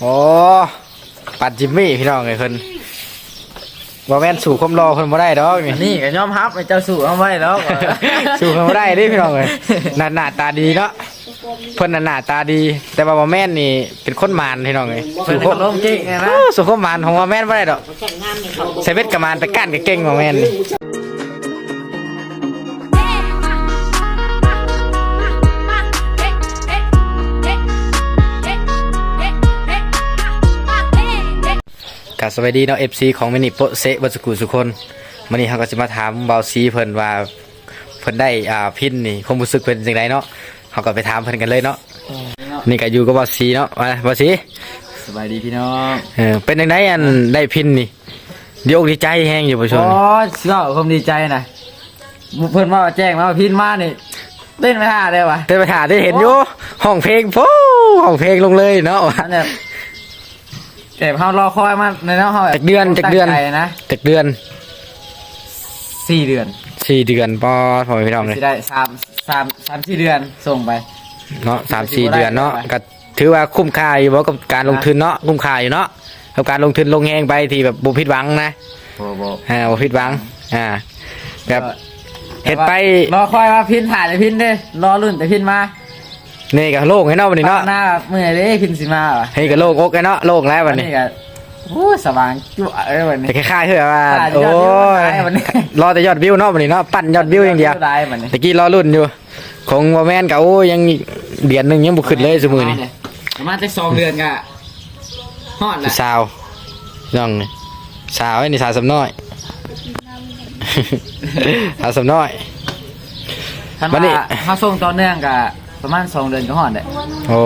โอ้ปัดจิมมี่พี่น้องไอ้เพิ่นบ่แม่นสู่ความรอเพิ่นบ่ได้ดอกนี่อันนี้ก็ยอมรับไอ้เจ้าสู่เอาไว้แล้ว สู่เพิ่นบ่ได้เด้พี่น้องเอ้ยหน้าหน้าตาดีเนาะเพิ่นน่ะหน้าตาดี แต่ว่าบ่แม่นนี่เป็นคนมารพี่น้องเอ้ยเพิ่นสู่เป็นคนลมเก่งไงนะโอ้สู่ความมารของบ่แม่นบ่ได้ดอกใส่เบ็ดกับมารแต่ก้านก็เก่งบ่แม่นนี่ กับสวัสดีเนาะ FC ของมินิโปะเซะบัสกุสุคนวันนี้เขาก็จะมาถามเบาซีเพิ่นว่าเพิ่นได้อ่าพินนี่ความรู้สึกเป็นจังไดเนาะเขาก็ไปถามเพิ่นกันเลยเนาะนี่ก็อยู่กับเบาซีเนาะว่าเบาซีสบายดีพี่น้องเออเป็นจังไดอันได้พินนี่ดีอกดีใจแฮงอยู่ผู้ชมโอ้ยเล่าความดีใจนะเพิ่นมาแจ้งมาว่าพินมานี่เต้นไม่ท่าได้วะเดินไปหาได้เห็นอยู่ห้องเพลงโอ้ห้องเพลงลงเลยเนาะอันเนี่ย แต่เขารอคอยมาในน้องเขาแบบจากเดือนจากเดือน ตั้งใจนะจากเดือนสี่เดือนสี่เดือนปอพอพี่น้องเลยสิได้สามสามสามสี่เดือนส่งไป เนาะสามสี่ถือว่าได้เดือนเนาะได้ก็ถือว่าคุ้มค่าอยู่บ่กับการลงทุนเนาะคุ้มค่าอยู่เนาะกับการลงทุนลงแหงไปที่แบบบุผิดหวังนะโอ้โหอ่าบุผิดหวังอ่าแบบ เฮ็ดไป รอคอยมาพินถ่ายแต่พินเด้รอรุ่นแต่พินมา นี่ก็โล่งให้เนาะวันนี้เนาะหน้าเมื่อยเด้พินสิมาว่ะเฮ้ยก็โล่งอกให้เนาะโล่งแล้ววัวันนนี้นี้ก็โอ้ยสว่างจุ๊เอ้ยวันนี้แต่คล้ายๆคือแบบว่าขาดยโอ้อดวิวยได้วันนี้รอแต่ยอดวิวเนาะวันนี้เนาะปั่นยอดวิวอย่างเดียวได้วันนี้ตะกี้รอรุ่นอยู่ ของบ่แม่นก็โอ้ยยังเดือนหนึงยังบ่ขึ้นเลยซุมื้อนี้ประมาณจะสองเดือนกะฮอดละสาวน้องนี่สาวไอ้นี่สาวสำน้อยสาวสำน้อยคันวันนี้ว่าเขาส่งต่อเนื่องกะ ประมาณสองเดือนก็ฮอดเลยโอ้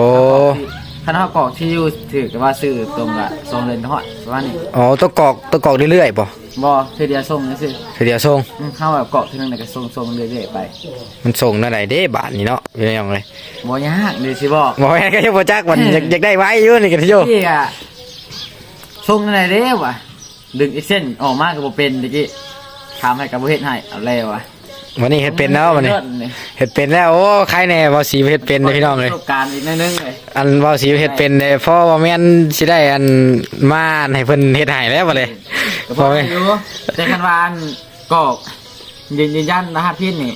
คันเขากรอกที่อยู่ถือกับว่าซื้อตรงกะสองเดือนก็ฮอดประมาณนี้อ๋อตัวกรอกตัวกรอกเรื่อยๆป่ะบ่เทอเดียวส่งนี่สิเดี๋ยวส่งอืมเข้าแบบกรอกทีนึงแล้วก็ส่งส่งเรื่อยๆไป มันส่งนั่นไหนเด้บาทนี่เนาะเป็นยังไงบ่ยากเลยสิบอกบอกแม่นก็ยังบ่จักวันอยากอยากได้ไว้อยู่นี่กันโยพี่กะส่งอะไรเด้วะดึงอีกเส้นออกมาก็บ่เป็นตะกี้ถามให้กับบ่เฮ็ดให้เอาแล้ววะ วันนี้เฮ็ดเป็นแล้ววันนี้เลิศนี่เฮ็ดเป็นแล้วโอ้ใครแน่บ่สีเฮ็ดเป็นเลยพี่น้องเลยประสบการณ์อีกนิดนึงเลยอันบ่สีเฮ็ดเป็นเลยเพราะว่าแม่นสิได้อันมาอันให้เพิ่นเฮ็ดให้แล้วบ่เลยก็พบออกไหมอยู่แต่คันวาอันกอกยืนยืนยันรหัสพินนี่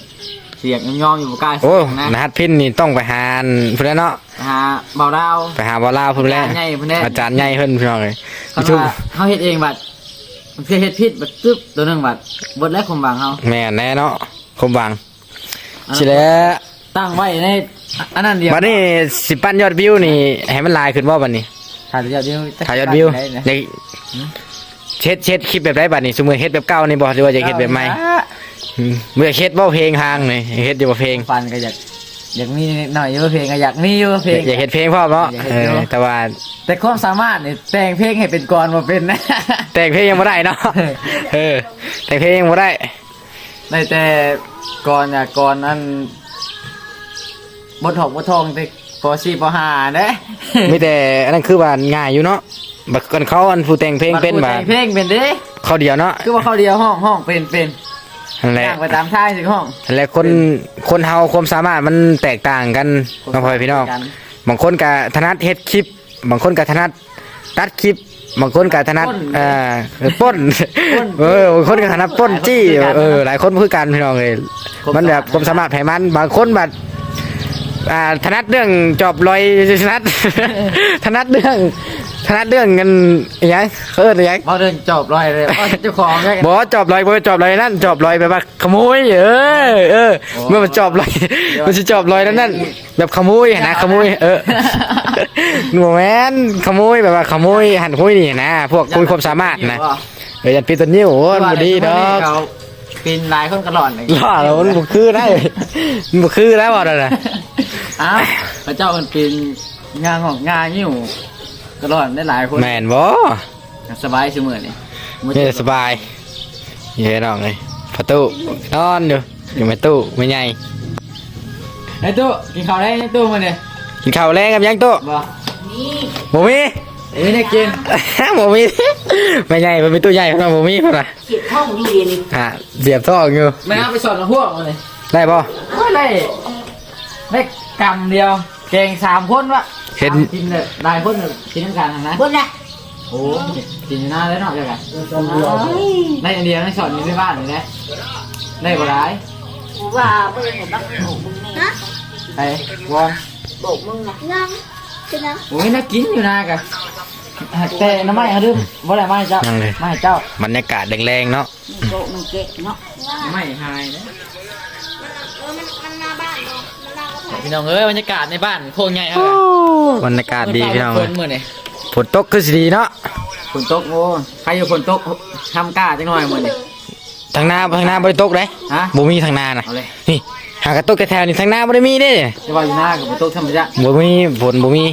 เสียงยองๆอยู่บ่กล้าโอ้เสียงนะรหัสพินนี่ต้องไปหาอันพุ่นแหล้วเนาะหาเบาดาว ไปหาบ่ลาวพุ่นแหล้วอาจารย์ใหญ่พุ่นแหละอาจารย์ใหญ่เพิ่นพี่น้องเลยคันว่าเฮาเฮ็ดเองบัดมันคือเฮ็ดผิดบัดตึ๊บตัวหนึงบัดบดแล้วคมบางเฮาแม่นแน่เนาะ คมบังสิแล้วตั้งไว้ในอันนั้นเดียวบัดนี้สิปั้นยอดวิวนี่ให้มันหลายขึ้นบ่บัดนี้ถ่ายยอดวิวถ่ายยอดวิวได้นะในเช็ดเช็ดคลิปแบบไรบัดนี้สมมติเฮ็ดแบบเก่านี่บ่หรือว่าจะเฮ็ดแบบใหม่อืมเมื่อเฮ็ดบ่เพลงทางนี่เฮ็ดอยู่บ่เพลงฟันก็อยากอยากมีนิดหน่อยอยู่เพลงก็อยากมีอยู่เพลงอยากเฮ็ดเพลงพร้อมเนาะอยากเฮ็เอดอยู่อแต่ว่าแต่ความสามารถนี่แต่งเพลงให้เป็นกรบ่เป็นนะแต่งเพลงยังบ่ได้เนาะเออแต่งเพลงยังบ่ได้ ได้แต่ก่อนอะก่อนอันบทหอกบททองแต่ปสี่ปห้าเด้มีแต่อันนั้นคือว่าง่ายอยู่เนาะบัดก่อนเขาอันผู้แต่งเพลงเป็นบับ่าดผู้แต่งเพลงเป็นเด้เขาเดียวเนาะคือว่าเขาเดียวห้องห้องเป็นเป็นนั่นแหละย่างไปตามท่ายสิห้องนั่นแหละคนคนเฮาความสามารถมันแตกต่างกันน้องพ่อพี่น้องบางคนก็ถนัดเฮ็ดคลิป บางคนก็ถนัดตัดคลิป บางคนก็ถนัดเอ่อปล้นเออบางคนก็ถนัดปล้นจี้เออหลายคนคือกันพี่น้องเลยมันแบบความสามารถไผมัน บางคนแบบอ่าถนัดเรื่องจอบลอยถนัดถนัดเรื่องถนัดเรื่องเงินอหยังเขาเอิ้นอหยังพอเดินจบลอยเลยว่าเจ้าของเนี่ยบอกว่าจอบลอยบ่จอบลอยนั่นจอบลอยแบบว่าขโมยเออเออโอ้เมื่อมันจอบลอยมันจะจอบลอยนั่นนั่นแบบขโมยนะขโมยเออ หนูแม่นขโมยแบบว่าขโมยหันคุยนี่นะพวกคุยความสามารถนะเออยันปีตัวนิ้วโอ้ยมันบ่ดีดอกเขาปีนลายคนกระหล่อนเลยล่าแล้วมันบ่คือได้ มันบ่คือแล้วว่านั่นน่ะอ้าวพระเจ้ามันปีนงานของงานอยู่กระหล่อนได้หลายคนแม่นบ่สบายเสมอนี่นี่สบายเย้น้องเอ้ยประตูนอนอยู่อยู่ในตู้ไม่ใหญ่ไอ้ตู้กินข้าวได้ไอ้ตู้มาเนี่ย กินข้าวแรงกับยังตู้บ่บ่มีไอ้ไม่ได้กินหมูมีไม่ใหญ่มันเป็นตัวใหญ่ขนาดหมูมีขนาดเก็บท่องอยู่เรียนนี่อะเสียบท่ออยู่ไม่เอาไปสอนกับพวกมาเลยได้ป่ะโอ้ยได้ได้กำเดียวแกงสามคนวะเห็นสามกินเลยได้คนเลยกินน้ำกันนะเบิ่งนะโอ้กินอยู่หน้าแล้วเนาะเดี๋ยวกันได้อันเดียวในสอนอยู่ในบ้านเลยนะได้บ่ได้ว่าเบิ่งให้บักโบกมึงนี่นะไปวอน โบกมึงนะยังคือนะโอ้ยน่ากินอยู่นะกะแต่น้ำไม้เขาดื้มบ่ได้มาให้เจ้ายังเลยมาให้เจ้าบรรยากาศแรงๆเนาะโบกมึงเกะเนาะไม่หายนะเออมันมันมาบ้านเนาะมันมาก็พี่น้องเอ้ยบรรยากาศในบ้านโคตรใหญ่ครับบรรยากาศดีพี่น้องฝนมื้อนี่ฝนตกคือสิดีเนาะฝนตกโอ้ใครอยู่ฝนตกทำกล้าจังหน่อยมื้อนี่ทางหน้าทางหน้าบ่ได้ตกเด้ฮะบ่มีทางหน้าน่ะเอาเลยนี่ หากระตกแต่แถวนี่ทางหน้าบ่ได้มีเด้จะว่าอยู่หน้ากับฝนตกธรรมชาติบ่มีฝนบ่มี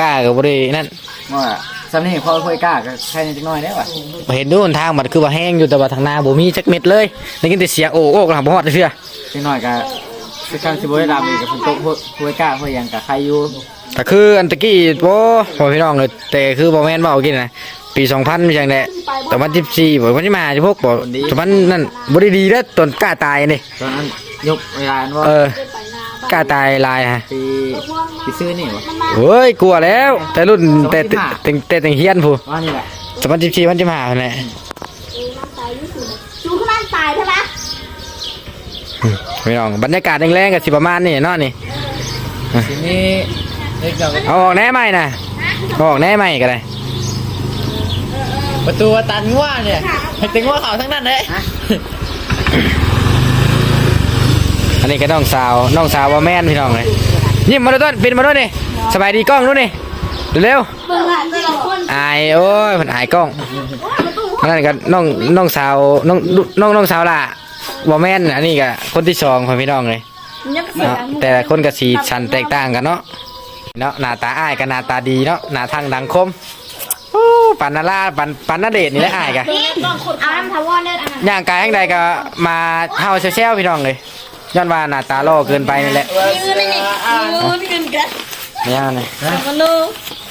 กล้าก็บ่ได้นั่นว่าสำนี่พอค่อยกล้าก็ใครจังหน่อยได้ว่ะบ่เห็นดูหนทางมันคือว่าแห้งอยู่แต่ว่าทางหน้าบ่มีจักเม็ดเลยได้ยินแต่เสียงโอ้โอ้กระหับบ่ฮอดเทื่อจังหน่อยก็คือการสิบ่ได้ดำอีกกับฝนตกค่อยกล้าค่อยหยังกับใครอยู่ก็คืออันตะกี้โอ้พ่อพี่น้องเลยแต่คือบ่แม่นเว้ากินนะปี2000จังได๋แต่วัน14บ่วันที่มา16บ่แต่มันนั่นบ่ได้ดีเด้อตนกล้าตายนี่ตอนนั้น ยกเวลาว่าเออกล้าตายลายฮะปีปีซื้อนี่วะเฮ้ยกลัวแล้ว แต่รุ่นแต่แต่แต่แต่แต่เฮียนผู้ว่านี่แหละสมัน14มันจะมาแหละชูขึ้นมาตายใช่ไหมพี่น้องบรรยากาศแรงๆก็สิประมาณนี้เนาะนี่ทีนี้เด็กเราเอาออกแหน่ใหม่น่ะเอาออกแหน่ใหม่ก็ได้ประตูตันง่วเนี่ยให้ตึงว่าเขาทั้งนั้นเลย อันนี้ก็น้องสาวน้องสาวว่าแม่นพี่น้องเลยยิ้มมาด้วยต้นปิดมาด้วยนี่สบายดีกล้องนู้นนี่เร็วเบิ่งอะแต่ละคนๆอายโอ้ยมันอายกล้องนั่นก็น้องน้องสาวน้องน้องน้องสาวล่ะว่าแม่นอันนี้ก็คนที่สองของพี่น้องเลยยังเสียเนาะงแต่ละคนก็สีชันแตกต่างกันเนาะเนาะหน้าตาอ้ายกับหน้าตาดีเนาะหน้าทางดังคมโอ้ปันนาลาปันปันนาเดชนี่แหละอ้ายกะนี่ต้องคนเอาน้ำทาวอนเด้ออันนั้นย่างกายข้างใดก็มาเฮาเซลๆพี่น้องเลย ย้อนว่าหน้าตาล่อเกินไปนี่นแหละมีเงินนี่มีเงินขึ้นกันเนี่ยนี่มโน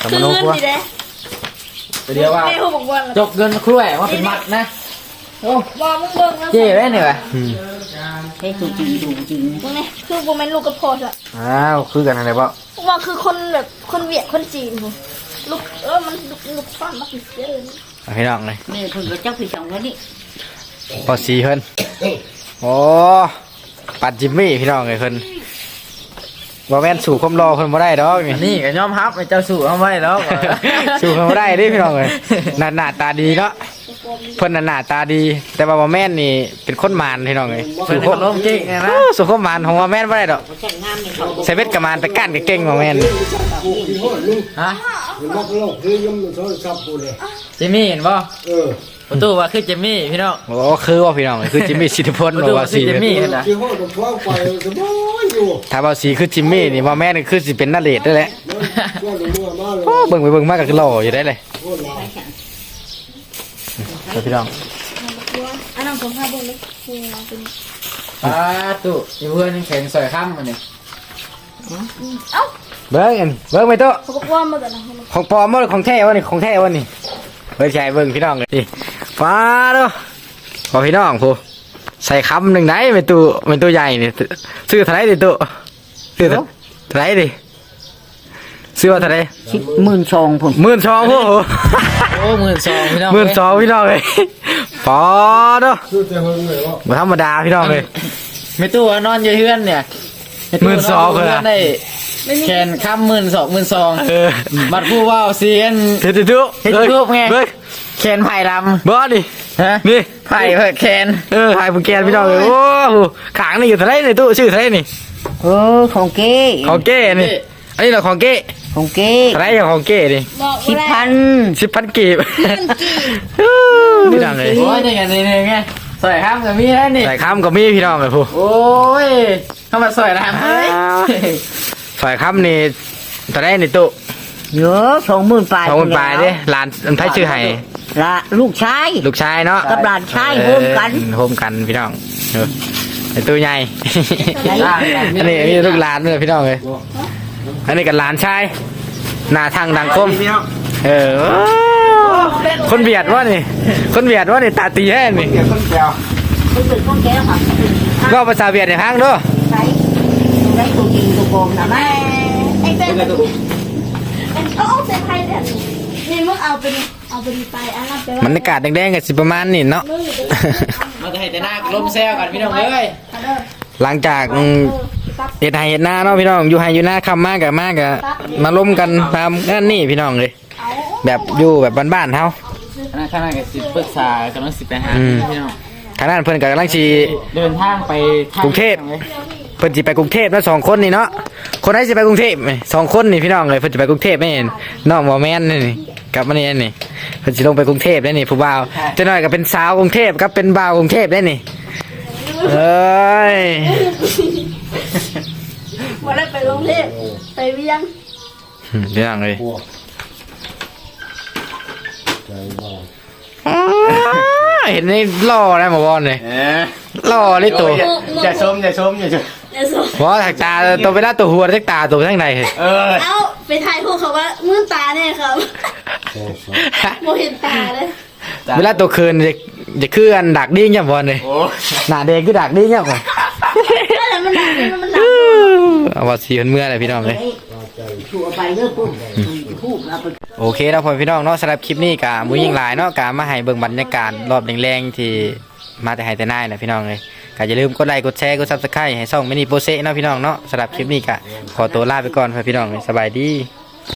กับมโนครัวนี่แหละเดี๋ยวว่าไอ้หัวบอกว่าจกเงินคลุ้ยว่าเป็นมัดนะโอ้บอกมึงเบิ่งแล้วเจ๊ไว้เนี่ยวะอืมเฮ้ยจริงจริงจริงนี่คือกูเป็นลูกกระโพดอะอ้าวคือกันอะไรบ่ว่าคือคนแบบคนเวียดคนจีนผมลูกเออมันลูกลูกฟันมาคือเยอะเลยเอาพี่น้องเลยนี่เพิ่งก็เจ้าพี่สองแล้วนี่พอสีเพิ่นโอ้ ปัดจิมมี่พี่น้องเลยเพิ่นบ่แม่นสู่ความรอเพิ่นบ่ได้ดอกนี่ นี่ก็ยอมรับไอ้เจ้าสู่เอาไว้แล้ว สู้เขาไม่ได้เดิพี่น้องเลยหน้าหน้าตาดีเนาะเพิ่นน่ะหน้าตาดี แต่ว่าบ่แม่นนี่เป็นคนมารพี่น้องเลยสู่สู้คคนนล้มเก่งไงนะโอ้สู้คนมารของบ่แม่นบ่ได้ดอกแข่งงามนี่เขาใส่เวทกับมารไปกั้นกับเก่งบ่แม่นฮะนักโลกที่ยังมันโทรศัพท์กูเลยจิมมี่เห็นป่ะเออ ประตูว่าคือจิมมี่พี่น้อง โอ้คือว่าพี่น้องเลยคือจิมมี่สิทธิพลประบตูอกว่าว่าคือสีจิมมี่เห็นนะที่ห้องกับพ่อไปสบายอยู่ถ้าว่าสีคือจิมมี่นี่บ่แม่นคือสิเป็นนาเดชน์ได้แหละช่วยดูมาเลยโอ้เบิ่งไปเบิ่งมาก็คือหล่ออยู่ได้เลยโคตรหล่อเด้อพี่น้องอันนั้นผมพาเบิ่งเลยคือเป็นป้าตู่อยู่เพื่อนยังแข็งสอยข้ามมันนี่เอ้าเบิ่งอันเบิ่งไปโตะเขาบอกว่ามาแต่ละคนของปลอมบ่ของแท้วะนี่ของแท้วะนี่เบิ่งใช่เบิ่งพี่น้องเลยนี่ ฟ้าเด้อพอพี่น้องผู้ใส่คำหนึ่งได้เป็นตัวเป็นตัวใหญ่นี่ซื้อเท่าไหรดิตัวซื้อเท่าเท่าไหรดิซื้อว่าเท่าไหรสิบหมื่นสองผมหมื่นสองผู้โอ้หมื่นสองพี่น้องหมื่นสองพี่น้องเลยปอเด้อคือแต่เพิ่งเลยว่าบ่ธรรมดาพี่น้องเลยไม่ตู้ว่านอนอยู่เพื่อนเนี่ย หมื่นสองเลยอะได้แขนข้ามหมื่นสองหมื่นสองเออบัดผู้ว่าวเซียนเฮ็ดตุ๊เฮ็ดรูปไงเบิ่งแขนไผ่ลบ่นี่ำฮะนี่ไผ่เพื่อแขนเออถ่ายผู้แกนพี่น้องเลยโอ้โหขางนี่อยู่เท่าไหรนี่ตู้ชื่อเท่าไหรนี่เออของเก้ของเก้นี่อันนี้เราของเก้ของเก้เท่าไหรอย่างของเก้นี่สิบพันสิบพันกีบพี่น้องเลยโอ้ยนี่ไงนี่ไง สอยข้ามกับมีแล้วนี่ ใส่คำกับมีพี่น้องเลยผู้โอ้ยเข้ามาสอยน้ำเฮ้ยใส่คำนี่ตอนแรกนี่ตุเยอะสองหมื่นปลายสองคนปลายเด้หลานอันไทยชื่อไห้ละลูกชาย ลูกชายเนาะกับหลานชายโฮมกันเออโฮมกันพี่น้องเออไอตัวใหญ่ใหญ่อันนี้นี่ลูกหลานเลยพี่น้องเลยอันนี้กับหลานชายหน้าทางดังคมเออ คนเบียดวะนี่ คนเบียดวะนี่ตาตีแห้นี่เกี่ยวกับแก้วคุณเป็นคนแก้วค่ะก็ภาษาเบียดในห้างด้วยใช้ได้ตัวจริงตัวโกงนะแม่ไอ้เเป็นเอาเอาเส้นไทยเด่นนี่มึงเอาไปนี่เอาไปนี่ไปอันนั้นไปว่าบรรยากาศแดงๆกับสิประมาณนี่เนาะมึงนี่เป็นมันก็ให้แต่หน้าลมแซวกันพี่น้องเอ้ยเอาเด้อหลังจากอืมเออตักเฮ็ดไห้เฮ็ดนาเนาะพี่น้องอยู่ไห้อยู่นาคำมากกับมากกับมาล้มกันตามงานนี่พี่น้องเลยเอา แบบอยู่แบบบ้านๆเฮาคณะคณะกับสิปรึกษากำลังสิไปหาอืมพี่น้องทางนั้นเพิ่นก็กำลังสิเดินทางไปกรุงเทพเพิ่นสิไปกรุงเทพเนาะสองคนนี่เนาะคนไหนสิไปกรุงเทพนี่สองคนนี่พี่น้องเลยเพิ่นสิไปกรุงเทพนี่น้องบ่แม่นนี่กลับมานี่นี่เพิ่นสิลงไปกรุงเทพได้นี่ผู้บ่าวจะน้อยก็เป็นสาวกรุงเทพกับเป็นบ่าวกรุงเทพได้นี่เอ้ยบ่ได้ไปกรุงเทพไปเวียงพี่น้องเลย พวกใจบ้า อ้าว เห็นนี่หล่อนะหมอบอลเลยเออหล่อเลยตัวอย่าชมอย่าชมอย่าชมเดี๋ยวสอนเพราะถักตาตัวเวลาตัวหัวถักตาตัวข้างในเฮ้ยเออเอาไปถ่ายพวกเขาว่ามื่นตาเนี่ยครับโซ่โซ่โมเห็นตาเลยเวลาตัวคืนจะจะคืออันดักดิ้งเนี่ยบอลเลยโอ้หน้าแดงคือดักดิ้งเนี่ยบอลแล้วมันหนักนี่มันหนักเอาว่าสีเมื่อเลยพี่น้องเลย ใจชัวไปเลิกปุ๊บพูดแล้วไปโอเคแล้วพอพี่น้องเนาะสำหรับคลิปนี้กะมุ้ยยิงหลายเนาะกะมาให้เบิ่งบรรยากาศรอบแรงๆที่มาแต่ไฮแต่นายนะพี่น้องเลยกะอย่าลืมกดไลค์กดแชร์กดซับสไครต์ให้ช่องไม่นีโปรเซเนาะพี่น้องเนาะสำหรับคลิปนี้กะขอตัวลาไปก่อนพ่อพี่น้องเลยสบายดี